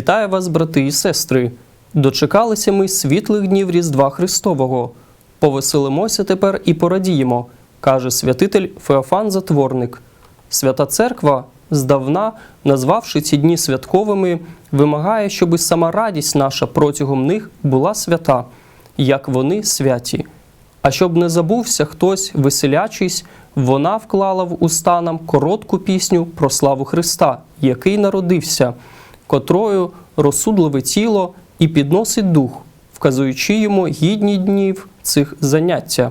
Вітаю вас, брати і сестри! Дочекалися ми світлих днів Різдва Христового. Повеселимося тепер і порадіємо, каже святитель Феофан Затворник. Свята Церква, здавна, назвавши ці дні святковими, вимагає, щоб і сама радість наша протягом них була свята, як вони святі. А щоб не забувся хтось, веселячись, вона вклала в уста нам коротку пісню про славу Христа, який народився, котрою розсудливе тіло і підносить дух, вказуючи йому гідні днів цих заняття.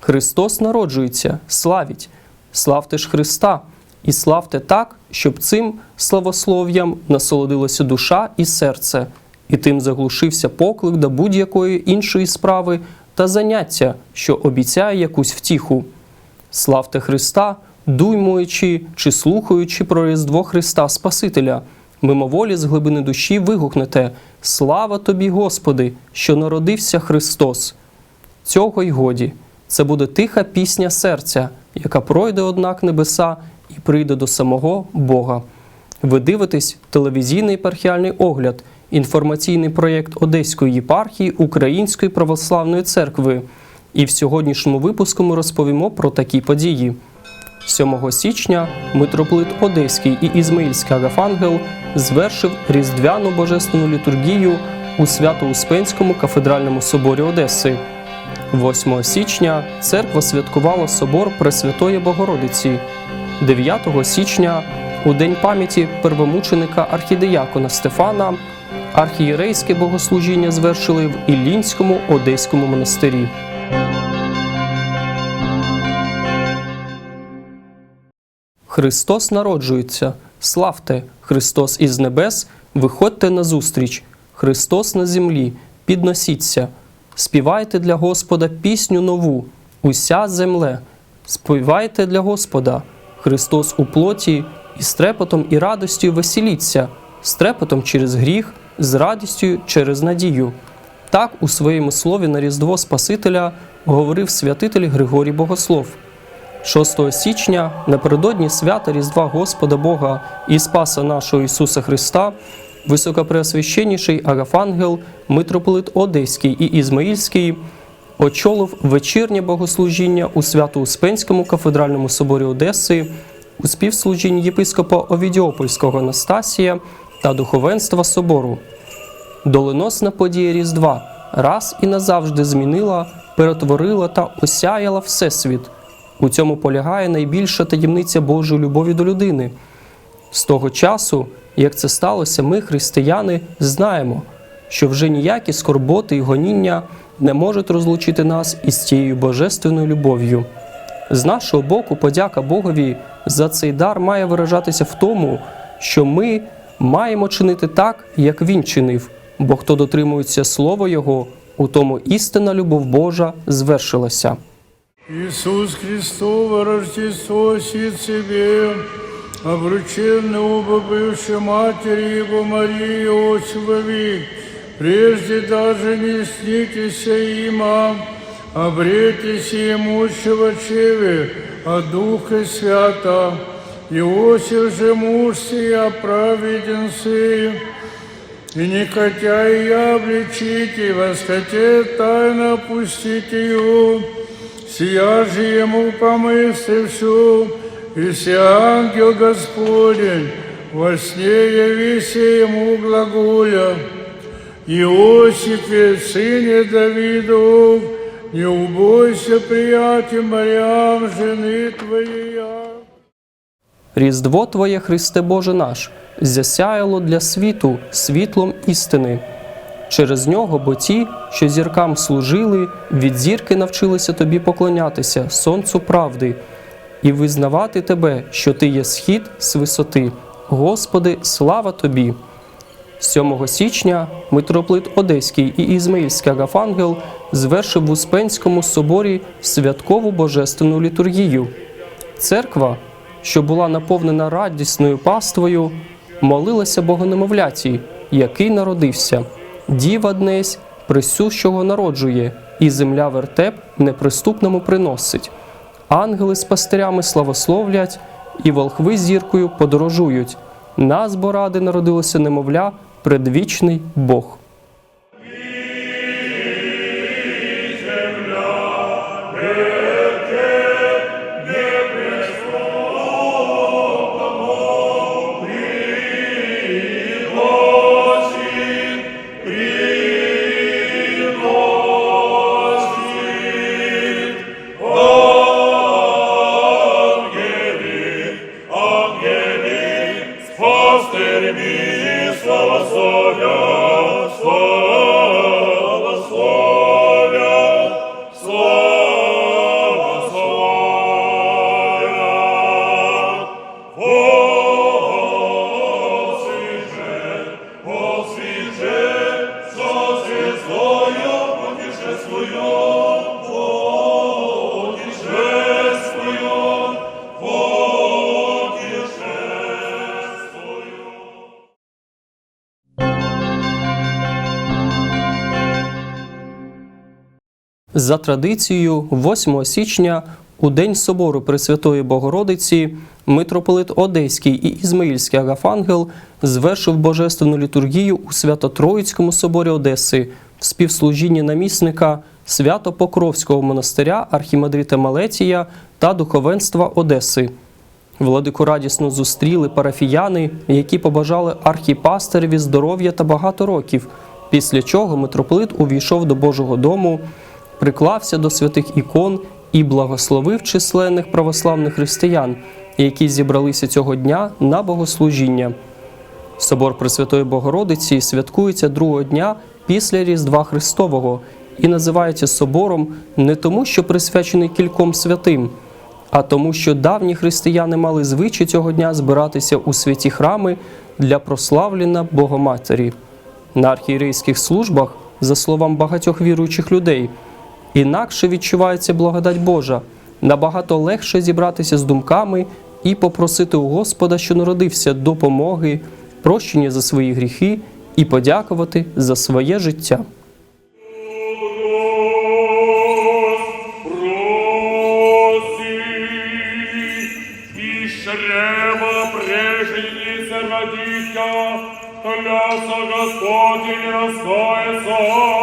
Христос народжується, славіть, славте ж Христа, і славте так, щоб цим славослов'ям насолодилося душа і серце, і тим заглушився поклик до будь-якої іншої справи та заняття, що обіцяє якусь втіху. Славте Христа, дуймуючи чи слухаючи про Різдво Христа Спасителя, мимоволі з глибини душі вигукнете Слава тобі, Господи, що народився Христос! Цього й годі. Це буде тиха пісня серця, яка пройде, однак, небеса і прийде до самого Бога. Ви дивитесь телевізійний епархіальний огляд, інформаційний проєкт Одеської єпархії Української православної церкви. І в сьогоднішньому випуску ми розповімо про такі події. 7 січня митрополит Одеський і Ізмаїльський Агафангел звершив різдвяну божественну літургію у Свято-Успенському кафедральному соборі Одеси. 8 січня церква святкувала собор Пресвятої Богородиці. 9 січня, у день пам'яті первомученика архідеякона Стефана, архієрейське богослужіння звершили в Іллінському Одеському монастирі. Христос народжується. Славте! Христос із небес, виходьте на зустріч. Христос на землі, підносіться. Співайте для Господа пісню нову, уся земле. Співайте для Господа. Христос у плоті, і з трепетом і радостю веселіться, з трепетом через гріх, з радістю через надію. Так у своєму слові на Різдво Спасителя говорив святитель Григорій Богослов. 6 січня, напередодні свята Різдва Господа Бога і Спаса нашого Ісуса Христа, високопреосвященніший Агафангел, митрополит Одеський і Ізмаїльський очолив вечірнє богослужіння у Свято-Успенському кафедральному соборі Одеси у співслужінні єпископа Овідіопольського Анастасія та духовенства собору. Доленосна подія Різдва раз і назавжди змінила, перетворила та осяяла Всесвіт. У цьому полягає найбільша таємниця Божої любові до людини. З того часу, як це сталося, ми, християни, знаємо, що вже ніякі скорботи і гоніння не можуть розлучити нас із цією божественною любов'ю. З нашого боку, подяка Богові за цей дар має виражатися в тому, що ми маємо чинити так, як Він чинив, бо хто дотримується Слова Його, у тому істинна любов Божа звершилася. Иисус Христово Рождество себе, обрученный оба бывшей матери Его Марии Иосифови, прежде даже не снитеся има, обретися имущего чеве от Духа Свята. Иосиф же муж сия праведен сей, и не хотя и я обличите, восхотет тайно опустите его, Сия же ему помыслившую, и сия ангел Господень, во сне явися ему глаголя. Иосифе, сыне Давидов, не убойся, приятель Мариам, жены твоей. Різдво Твоє, Христе Боже наш, засяяло для світу світлом істини. Через нього, бо ті, що зіркам служили, від зірки навчилися тобі поклонятися, сонцю правди, і визнавати тебе, що ти є схід з висоти. Господи, слава тобі! 7 січня митрополит Одеський і Ізмаїльський Агафангел звершив в Успенському соборі святкову божественну літургію. Церква, що була наповнена радісною паствою, молилася Богонемовляті, який народився. Діва днесь присющого народжує, і земля вертеп неприступному приносить. Ангели з пастирями славословлять, і волхви зіркою подорожують. нас бо ради народилося немовля, предвічний Бог. Мій, слава славя, За традицією, 8 січня, у День собору Пресвятої Богородиці, митрополит Одеський і Ізмаїльський Агафангел звершив божественну літургію у Свято-Троїцькому соборі Одеси в співслужінні намісника Свято-Покровського монастиря архімандрита Малетія та духовенства Одеси. Владику радісно зустріли парафіяни, які побажали архіпастереві здоров'я та багато років, після чого митрополит увійшов до Божого дому, приклався до святих ікон і благословив численних православних християн, які зібралися цього дня на богослужіння. Собор Пресвятої Богородиці святкується другого дня після Різдва Христового і називається собором не тому, що присвячений кільком святим, а тому, що давні християни мали звичай цього дня збиратися у святі храми для прославлення Богоматері. На архієрейських службах, за словам багатьох віруючих людей, інакше відчувається благодать Божа, набагато легше зібратися з думками і попросити у Господа, що народився, допомоги, прощення за свої гріхи і подякувати за своє життя. Проси, и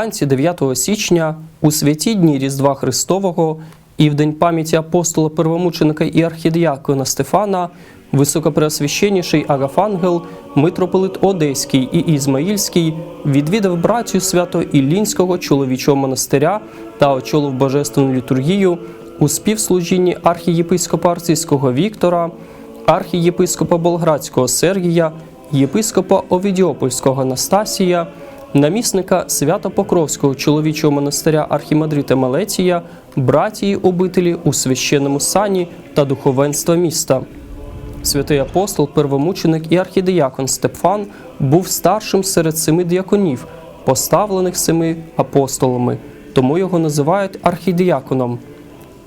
Уранці 9 січня, у святі дні Різдва Христового і в день пам'яті апостола первомученика і архідіакона Стефана, високопреосвященніший Агафангел, митрополит Одеський і Ізмаїльський відвідав братію Свято-Іллінського чоловічого монастиря та очолив божественну літургію у співслужінні архієпископа Арцизького Віктора, архієпископа Болградського Сергія, єпископа Овідіопольського Анастасія, намісника Свято-Покровського чоловічого монастиря архімандрита Малеція, братії обителі у священному сані та духовенства міста. Святий апостол, первомученик і архідіякон Степфан був старшим серед семи діаконів, поставлених семи апостолами, тому його називають архідіяконом.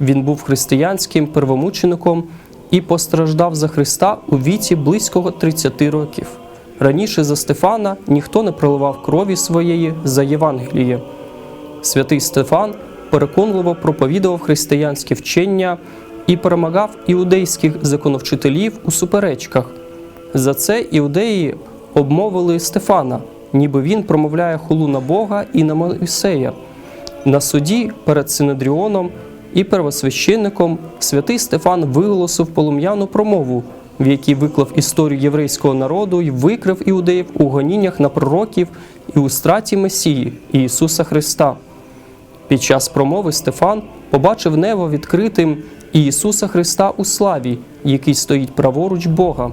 Він був християнським первомучеником і постраждав за Христа у віці близького 30 років. Раніше за Стефана ніхто не проливав крові своєї за Євангеліє. Святий Стефан переконливо проповідував християнське вчення і перемагав іудейських законовчителів у суперечках. За це іудеї обмовили Стефана, ніби він промовляє хулу на Бога і на Моїсея. На суді перед Синедріоном і первосвященником святий Стефан виголосив полум'яну промову, в якій виклав історію єврейського народу і викрив іудеїв у гоніннях на пророків і у страті Месії Ісуса Христа. Під час промови Стефан побачив небо відкритим і Ісуса Христа у славі, який стоїть праворуч Бога.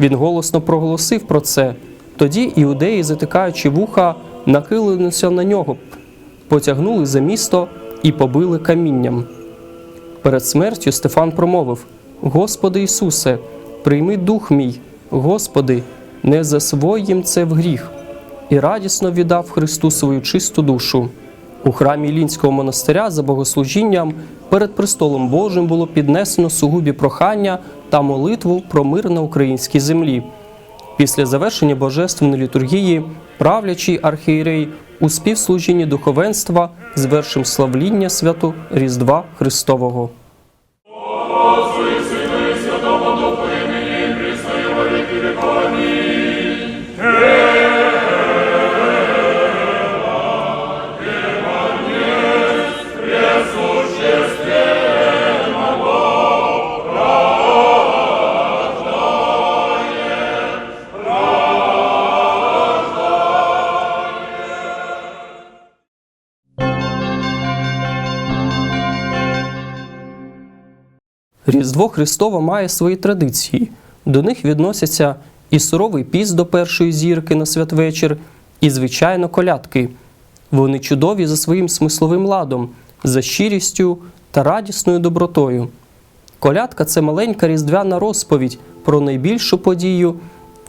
Він голосно проголосив про це. Тоді іудеї, затикаючи вуха, нахилилися на нього, потягнули за місто і побили камінням. Перед смертю Стефан промовив: Господи Ісусе, прийми дух мій, Господи, не засвой їм це в гріх, і радісно віддав Христу свою чисту душу. У храмі Ілінського монастиря за богослужінням перед престолом Божим було піднесено сугубі прохання та молитву про мир на українській землі. Після завершення божественної літургії правлячий архієрей у співслужінні духовенства звершив славління святу Різдва Христового. Різдво Христове має свої традиції. До них відносяться і суровий піст до першої зірки на святвечір, і, звичайно, колядки. Вони чудові за своїм смисловим ладом, за щирістю та радісною добротою. Колядка це маленька різдвяна розповідь про найбільшу подію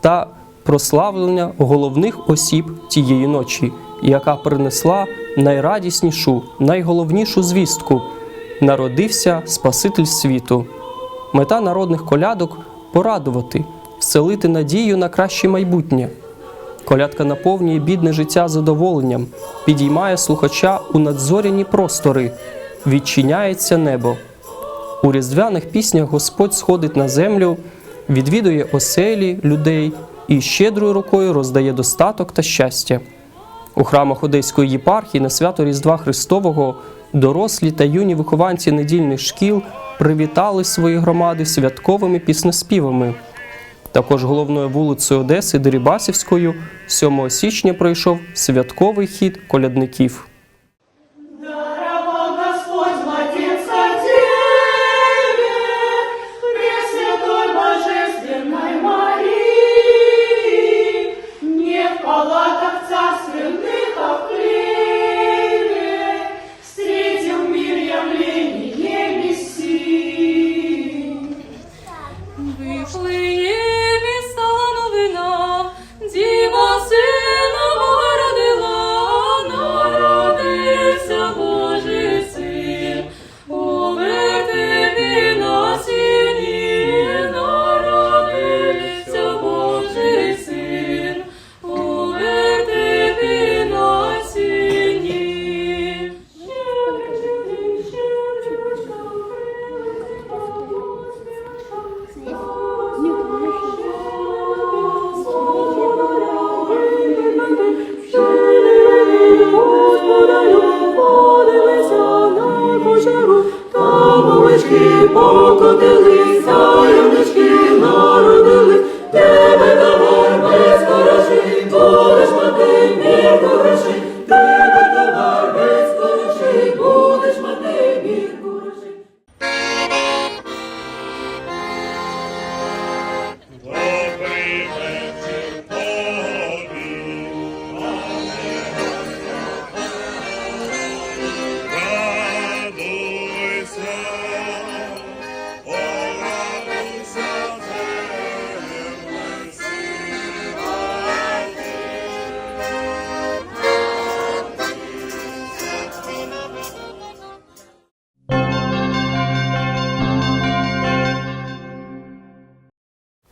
та прославлення головних осіб тієї ночі, яка принесла найрадіснішу, найголовнішу звістку народився Спаситель світу. Мета народних колядок порадувати, вселити надію на краще майбутнє. Колядка наповнює бідне життя задоволенням, підіймає слухача у надзоряні простори, відчиняється небо. У різдвяних піснях Господь сходить на землю, відвідує оселі людей і щедрою рукою роздає достаток та щастя. У храмах Одеської єпархії на свято Різдва Христового дорослі та юні вихованці недільних шкіл привітали свої громади святковими піснеспівами. Також головною вулицею Одеси Дерибасівською 7 січня пройшов святковий хід колядників.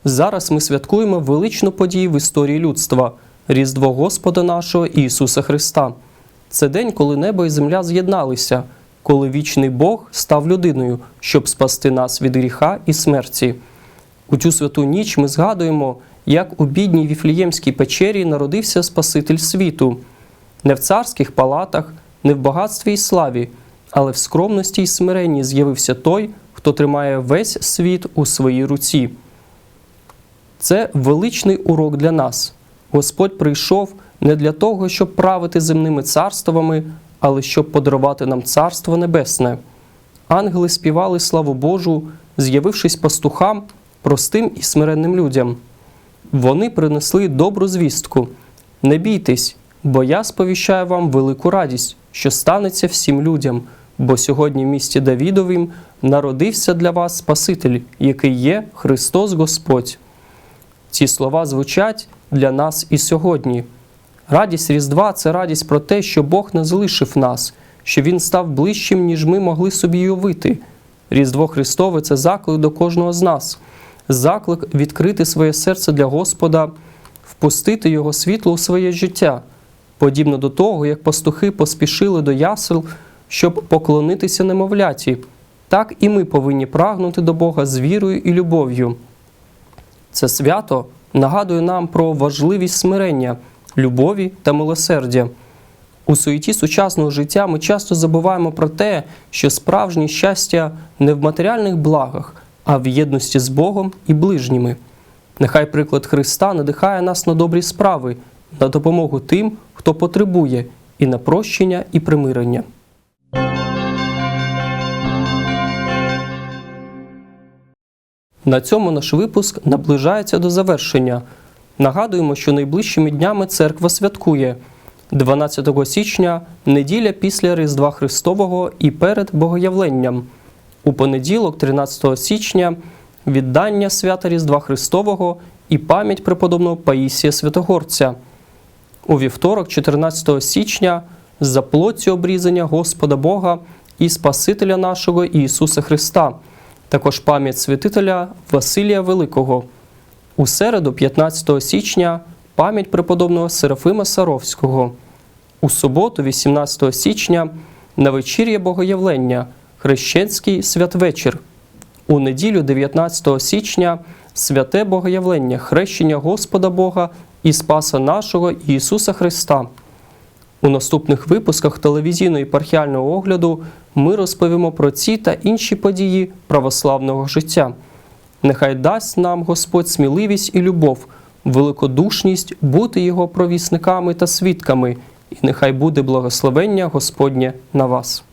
Зараз ми святкуємо величну подію в історії людства Різдво Господа нашого Ісуса Христа. Це день, коли небо і земля з'єдналися, коли вічний Бог став людиною, щоб спасти нас від гріха і смерті. У цю святу ніч ми згадуємо, як у бідній Віфліємській печері народився Спаситель світу, не в царських палатах, не в багатстві і славі, але в скромності й смиренні з'явився той, хто тримає весь світ у своїй руці. Це величний урок для нас. Господь прийшов не для того, щоб правити земними царствами, але щоб подарувати нам царство небесне. Ангели співали славу Божу, з'явившись пастухам, простим і смиренним людям. Вони принесли добру звістку. Не бійтесь, Бо я сповіщаю вам велику радість, що станеться всім людям, бо сьогодні в місті Давідовім народився для вас Спаситель, який є Христос Господь. Ці слова звучать для нас і сьогодні. Радість Різдва це радість про те, що Бог не залишив нас, що Він став ближчим, ніж ми могли собі уявити. Різдво Христове це заклик до кожного з нас, заклик відкрити своє серце для Господа, впустити Його світло у своє життя, подібно до того, як пастухи поспішили до ясел, щоб поклонитися немовляті. Так і ми повинні прагнути до Бога з вірою і любов'ю. Це свято нагадує нам про важливість смирення, любові та милосердя. У суеті сучасного життя ми часто забуваємо про те, що справжнє щастя не в матеріальних благах, а в єдності з Богом і ближніми. Нехай приклад Христа надихає нас на добрі справи, на допомогу тим, хто потребує, і на прощення і примирення. На цьому наш випуск наближається до завершення. Нагадуємо, що найближчими днями церква святкує 12 січня неділя після Різдва Христового і перед Богоявленням. У понеділок, 13 січня, віддання свята Різдва Христового і пам'ять преподобного Паїсія Святогорця. У вівторок, 14 січня, за плоттю обрізання Господа Бога і Спасителя нашого Ісуса Христа, також пам'ять святителя Василія Великого. У середу, 15 січня, пам'ять преподобного Серафима Саровського. У суботу, 18 січня, на вечір'я Богоявлення, Хрещенський святвечір. У неділю, 19 січня, святе Богоявлення, хрещення Господа Бога і Спаса нашого Ісуса Христа. У наступних випусках телевізійного єпархіального огляду ми розповімо про ці та інші події православного життя. Нехай дасть нам Господь сміливість і любов, великодушність бути Його провісниками та свідками, і нехай буде благословення Господнє на вас.